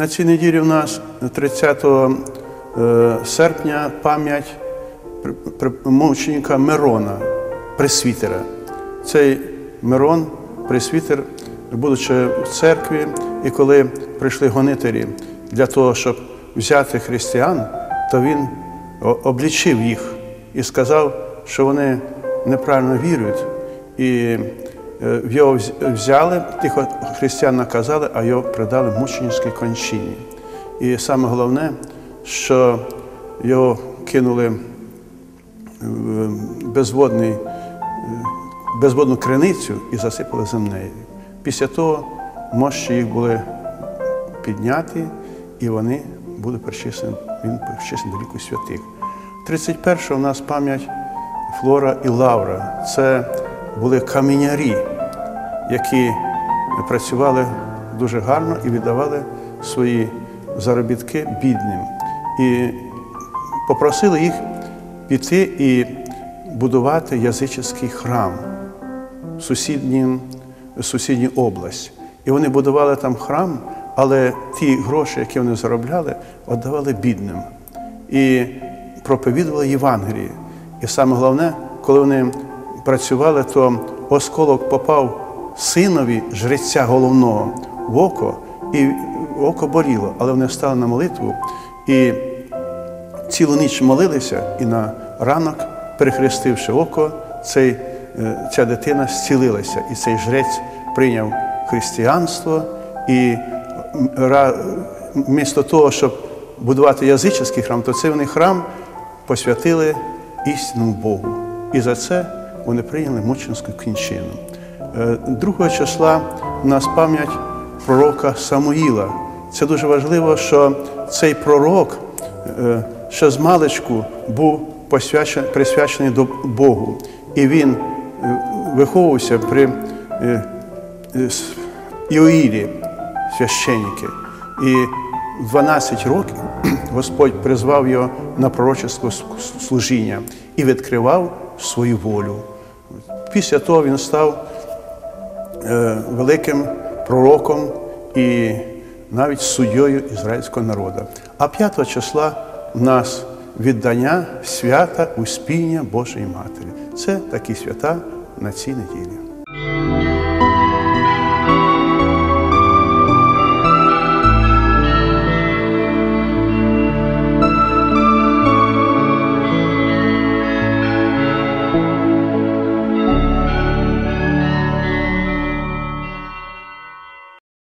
На цій неділі у нас 30 е, серпня пам'ять мученика Мирона, пресвітера. Цей Мирон, пресвітер, будучи в церкві, і коли прийшли гонителі для того, щоб взяти християн, то він облічив їх і сказав, що вони неправильно вірують. І його взяли, тих християн наказали, а його придали мученівській кончині. І саме головне, що його кинули в безводний, безводну криницю і засипали землею. Після того мощі їх були підняті, і вони були причислені, він причислений до ліку святих. 31 у нас пам'ять Флора і Лавра. Це були камінярі, які працювали дуже гарно і віддавали свої заробітки бідним. І попросили їх піти і будувати язичний храм в сусідній, область. І вони будували там храм, але ті гроші, які вони заробляли, віддавали бідним. І проповідували Євангеліє. І саме головне, коли вони працювали, то осколок попав синові жреця головного в око, і око боліло, але вони встали на молитву. І цілу ніч молилися, і на ранок, перехрестивши око, цей, е, ця дитина зцілилася. І цей жрець прийняв християнство, і вмісто того, щоб будувати язичний храм, то цей вони храм посвятили істинному Богу. І за це вони прийняли мученську кінчину. Е, Другого числа у нас пам'ять пророка Самуїла. Це дуже важливо, що цей пророк е, ще з маличку був присвячений до Богу. І він е, виховувався при е, е, Іоїлі, священники. І в 12 років Господь призвав його на пророчество служіння і відкривав свою волю. Після того він став е, великим пророком і навіть суддєю ізраїльського народу. А 5 числа в нас віддання свята Успіння Божої Матері. Це такі свята на цій неділі.